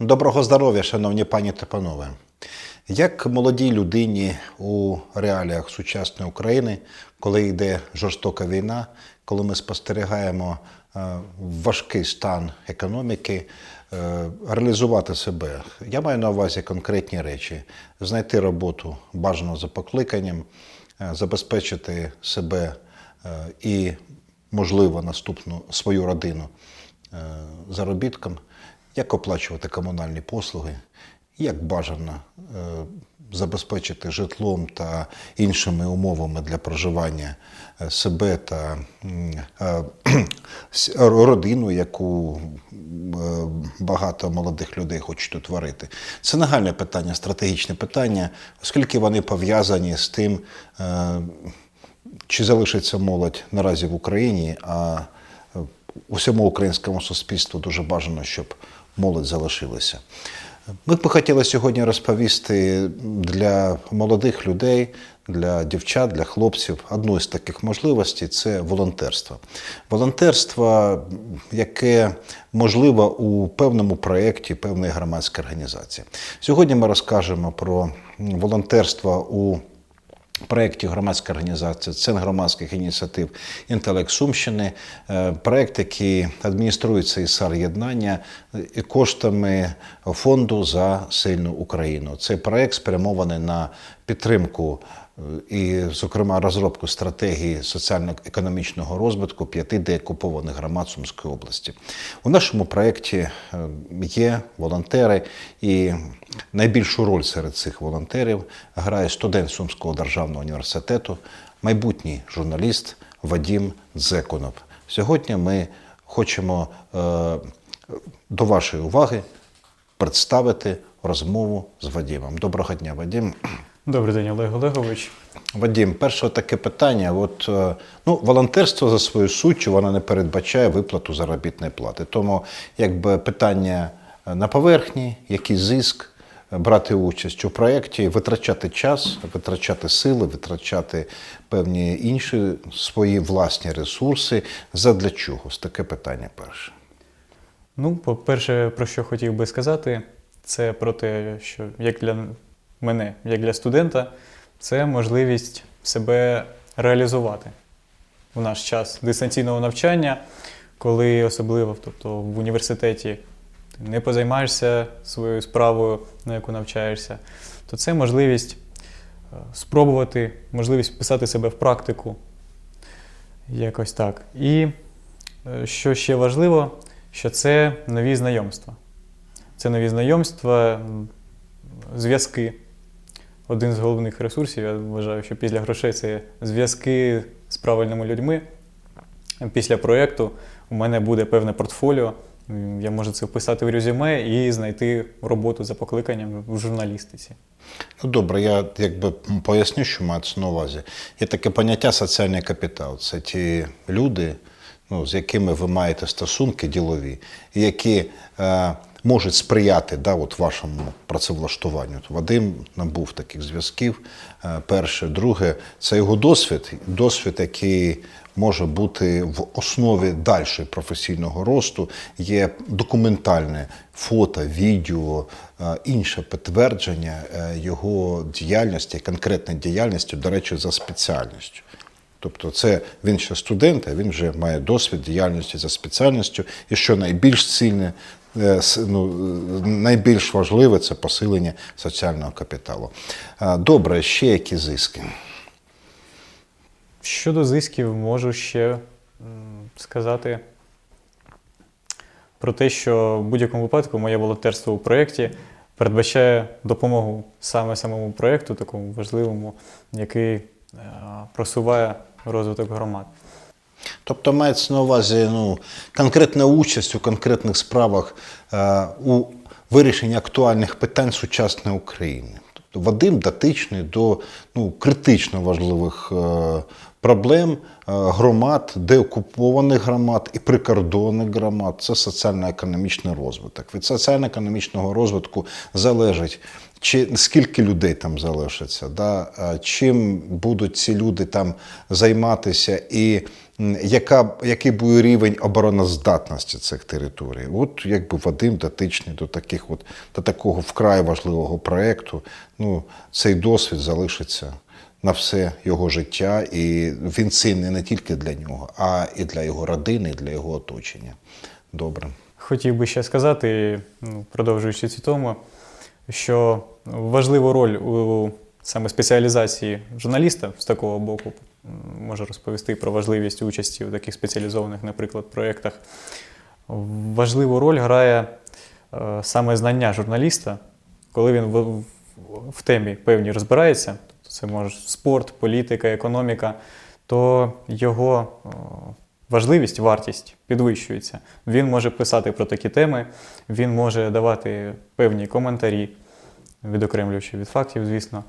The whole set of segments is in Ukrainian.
Доброго здоров'я, шановні пані та панове. Як молодій людині у реаліях сучасної України, коли йде жорстока війна, коли ми спостерігаємо е, важкий стан економіки, е, реалізувати себе. Я маю на увазі конкретні речі: знайти роботу бажано за покликанням, е, забезпечити себе і, можливо, наступну свою родину заробітком, як оплачувати комунальні послуги, як бажано е, забезпечити житлом та іншими умовами для проживання е, себе та е, родину, яку багато молодих людей хочуть утворити. Це нагальне питання, стратегічне питання, оскільки вони пов'язані з тим, чи залишиться молодь наразі в Україні, а усьому українському суспільству дуже бажано, щоб молодь залишилася. Ми б хотіли сьогодні розповісти для молодих людей, для дівчат, для хлопців одну із таких можливостей це волонтерство. Волонтерство, яке можливо у певному проєкті певної громадської організації. Сьогодні ми розкажемо про волонтерство у проєкті громадської організації Центр громадських ініціатив Інтелект Сумщини, е, проєкт, який адмініструється із єднання коштами фонду за сильну Україну. Цей проєкт спрямований на підтримку і, зокрема, розробку стратегії соціально-економічного розвитку п'яти деокупованих громад Сумської області. У нашому проєкті е, є волонтери, і найбільшу роль серед цих волонтерів грає студент Сумського державного університету, майбутній журналіст Вадім Дзеконов. Сьогодні ми хочемо е, до вашої уваги представити розмову з Вадімом. Доброго дня, Вадім. Добрий день, Олег Олегович. Вадім, перше таке питання. От, е, ну, волонтерство за свою суттю воно не передбачає виплату заробітної плати. Тому якби питання е, на поверхні, який зиск, е, брати участь у проєкті, витрачати час, витрачати сили, витрачати певні інші свої власні ресурси. Задля чого? Ось таке питання перше. Ну, по-перше, про що хотів би сказати, це про те, що як для мене, як для студента, це можливість себе реалізувати у наш час дистанційного навчання, коли особливо тобто, в університеті ти не позаймаєшся своєю справою, на яку навчаєшся, то це можливість е, спробувати, можливість писати себе в практику. Якось так. І е, що ще важливо, що це нові знайомства. Це нові знайомства, зв'язки. Один з головних ресурсів, я вважаю, що після грошей це зв'язки з правильними людьми. Після проєкту у мене буде певне портфоліо. Я можу це вписати в резюме і знайти роботу за покликанням в журналістиці. Ну, добре, я якби поясню, що мається на увазі. Є таке поняття соціальний капітал. Це ті люди, ну, з якими ви маєте стосунки ділові, які е, можуть сприяти да, от вашому працевлаштуванню. Вадим набув таких зв'язків. Е, перше, друге, це його досвід, досвід, який може бути в основі дальшого професійного росту, є документальне фото, відео, е, інше підтвердження е, його діяльності, конкретної діяльності, до речі, за спеціальністю. Тобто, це він ще студент, а він вже має досвід діяльності за спеціальністю. І що найбільш цільне, е, ну, найбільш важливе це посилення соціального капіталу. Добре, ще які зиски? Щодо зисків, можу ще сказати про те, що в будь-якому випадку моє волонтерство у проєкті передбачає допомогу саме самому проєкту, такому важливому, який просуває розвиток громад. Тобто мається на увазі ну, конкретна участь у конкретних справах е, у вирішенні актуальних питань сучасної України. Тобто Вадим дотичний до ну, критично важливих е, проблем е, громад, деокупованих громад і прикордонних громад. Це соціально-економічний розвиток. Від соціально-економічного розвитку залежить. Чи скільки людей там залишиться, да? чим будуть ці люди там займатися, і яка, який був рівень обороноздатності цих територій. От якби Вадим дотичний до таких от, до такого вкрай важливого проєкту, ну, цей досвід залишиться на все його життя, і він цінний не тільки для нього, а і для його родини, і для його оточення. Добре. Хотів би ще сказати, ну, продовжуючи цю тему, що важливу роль у саме спеціалізації журналіста з такого боку може розповісти про важливість участі у таких спеціалізованих, наприклад, проєктах. Важливу роль грає е, саме знання журналіста, коли він в, темі певній розбирається, це може спорт, політика, економіка, то його важливість, вартість підвищується. Він може писати про такі теми, він може давати певні коментарі, відокремлюючи від фактів, звісно.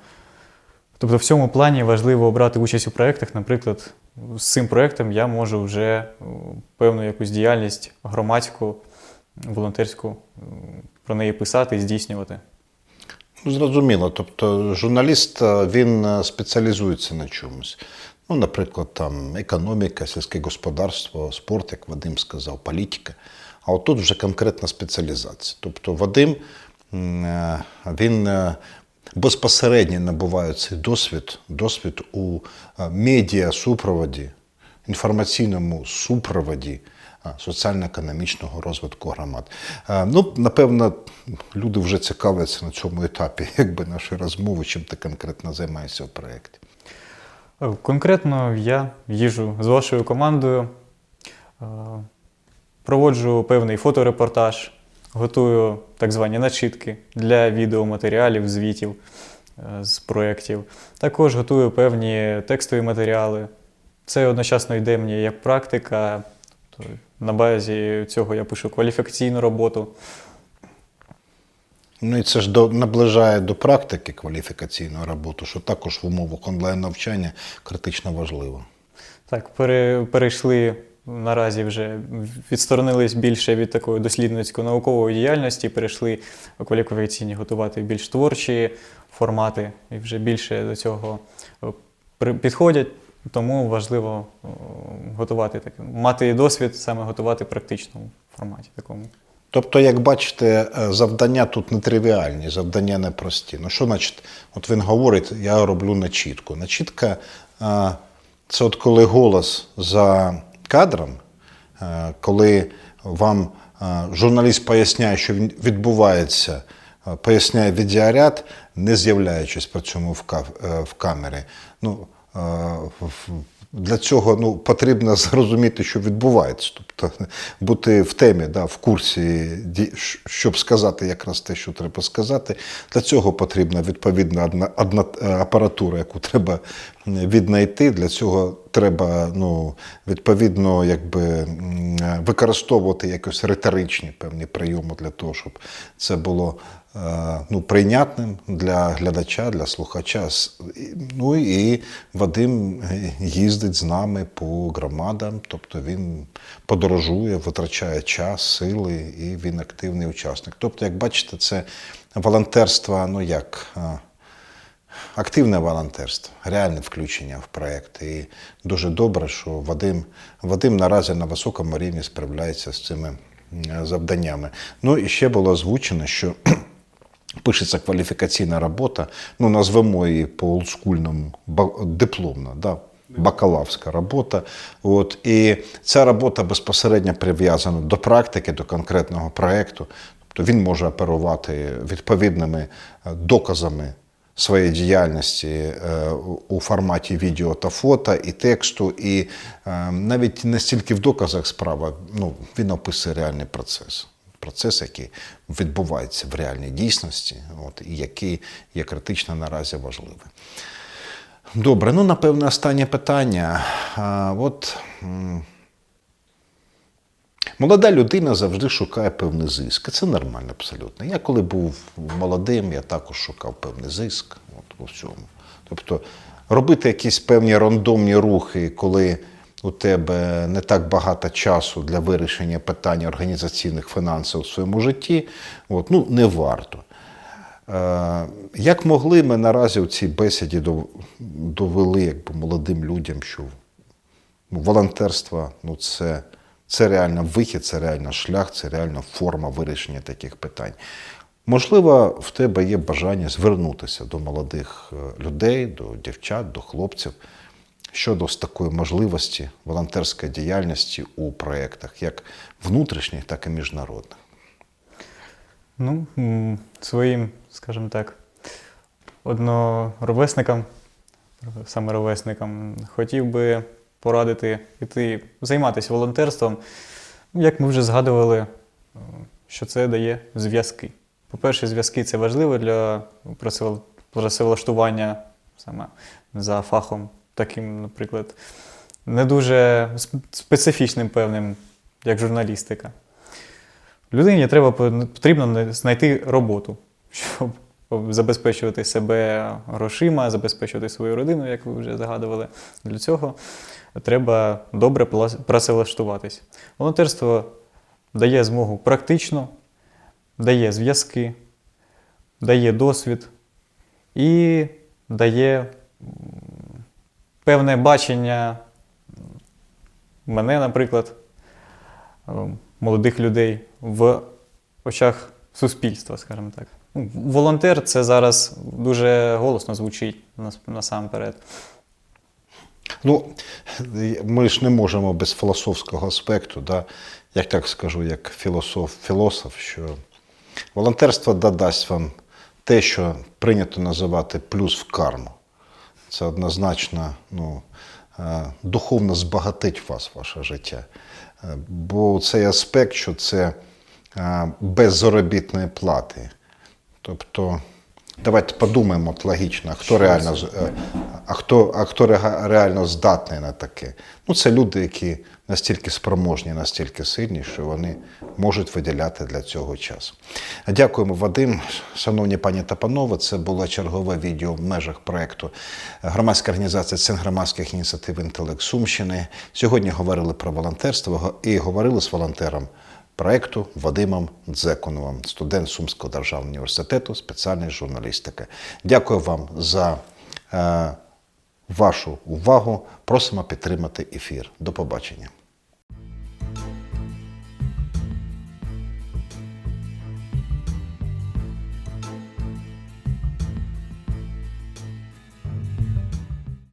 Тобто в цьому плані важливо брати участь у проєктах. Наприклад, з цим проєктом я можу вже певну якусь діяльність громадську, волонтерську, про неї писати і здійснювати. Зрозуміло. Тобто журналіст е, він е, спеціалізується на чомусь. Ну, наприклад, там економіка, сільське господарство, спорт, як Вадим сказав, політика. А от тут вже конкретна спеціалізація. Тобто Вадим е, він безпосередньо набуває цей досвід, досвід у медіа супроводі, інформаційному супроводі соціально-економічного розвитку громад. Ну, напевно, люди вже цікавляться на цьому етапі, якби нашої розмови, чим ти конкретно займаєшся в проєкті. Е, Конкретно я їжу з вашою командою, е, проводжу певний фоторепортаж, готую так звані начитки для відеоматеріалів, звітів е, з проєктів. Також готую певні текстові матеріали. Це одночасно йде мені як практика. Тобто На базі цього я пишу кваліфікаційну роботу. Ну і це ж до, наближає до практики кваліфікаційної роботи, що також в умовах онлайн-навчання критично важливо. Так, пере, перейшли наразі вже відсторонились більше від такої дослідницько-наукової діяльності, перейшли кваліфікаційні готувати більш творчі формати і вже більше до цього е, підходять. Тому важливо е, готувати так, мати досвід саме готувати в практичному форматі такому. Тобто, як бачите, е, завдання тут нетривіальні, завдання непрості. Ну що значить, от він говорить, я роблю начітку. Начітка е, це от коли голос за кадром, коли вам журналіст поясняє, що він- відбувається, поясняє відеоряд, не з'являючись при цьому в камері. Ну, е, в- для цього ну, потрібно зрозуміти, що відбувається, тобто бути в темі, да, в курсі, щоб сказати якраз те, що треба сказати. Для цього потрібна відповідна одна, одна е, апаратура, яку треба віднайти. Для цього треба ну, відповідно якби, е, використовувати якось риторичні певні прийоми для того, щоб це було е, ну, прийнятним для глядача, для слухача. Ну і Вадим е, їздить з нами по громадам, тобто він подорожує, витрачає час, сили, і він активний учасник. Тобто, як бачите, це волонтерство, ну як. Активне волонтерство, реальне включення в проєкт. І дуже добре, що Вадим, Вадим наразі на високому рівні справляється з цими завданнями. Ну і ще було озвучено, що пишеться кваліфікаційна робота, ну назвемо її по олдскульному дипломна, да, бакалаврська робота. От, і ця робота безпосередньо прив'язана до практики, до конкретного проєкту. Тобто він може оперувати відповідними е, доказами своєї діяльності е, у- форматі відео та фото, і тексту, і е, навіть не стільки в доказах справа, ну, він описує реальний процес. Процес, який відбувається в реальній дійсності, от, і який є критично наразі важливим. Добре, ну напевне, останнє питання. А, от, Молода людина завжди шукає певний зиск. Це нормально абсолютно. Я коли був молодим, я також шукав певний зиск от, у всьому. Тобто робити якісь певні рандомні рухи, коли у тебе не так багато часу для вирішення питань організаційних фінансів у своєму житті, от, ну, не варто. Е, Як могли ми наразі у цій бесіді довели якби, молодим людям, що ну, волонтерство ну, це, це реально вихід, це реально шлях, це реально форма вирішення таких питань. Можливо, в тебе є бажання звернутися до молодих е, людей, до дівчат, до хлопців щодо такої можливості волонтерської діяльності у проєктах, як внутрішніх, так і міжнародних. Ну, своїм, скажімо так, одноровесникам, саме ровесникам, хотів би порадити іти займатися волонтерством. Як ми вже згадували, е, що це дає зв'язки. По-перше, зв'язки це важливо для працевл- працевлаштування саме за фахом, таким, наприклад, не дуже специфічним певним, як журналістика. Людині треба потрібно знайти роботу, щоб забезпечувати себе грошима, забезпечувати свою родину, як ви вже згадували. Для цього треба добре працевлаштуватись. Волонтерство дає змогу практично, дає зв'язки, дає досвід і дає певне бачення мене, наприклад, е, молодих людей в очах суспільства, скажімо так. Ну, Волонтер це зараз дуже голосно звучить насамперед. Ну, ми ж не можемо без філософського аспекту, да, як так скажу, як філософ, філософ, що волонтерство додасть вам те, що прийнято називати плюс в карму. Це однозначно ну, е, духовно збагатить вас, ваше життя. Е, Бо цей аспект, що це е, без заробітної плати. Тобто, давайте подумаємо от логічно, хто Що реально, це? а хто, а хто реально здатний на таке? Ну, це люди, які настільки спроможні, настільки сильні, що вони можуть виділяти для цього час. Дякуємо, Вадим. Шановні пані та панове, це було чергове відео в межах проєкту громадська організація Центр громадських ініціатив Інтелект Сумщини. Сьогодні говорили про волонтерство і говорили з волонтером проєкту Вадимом Дзеконовим, студент Сумського державного університету, спеціальної журналістики. Дякую вам за е, вашу увагу. Просимо підтримати ефір. До побачення.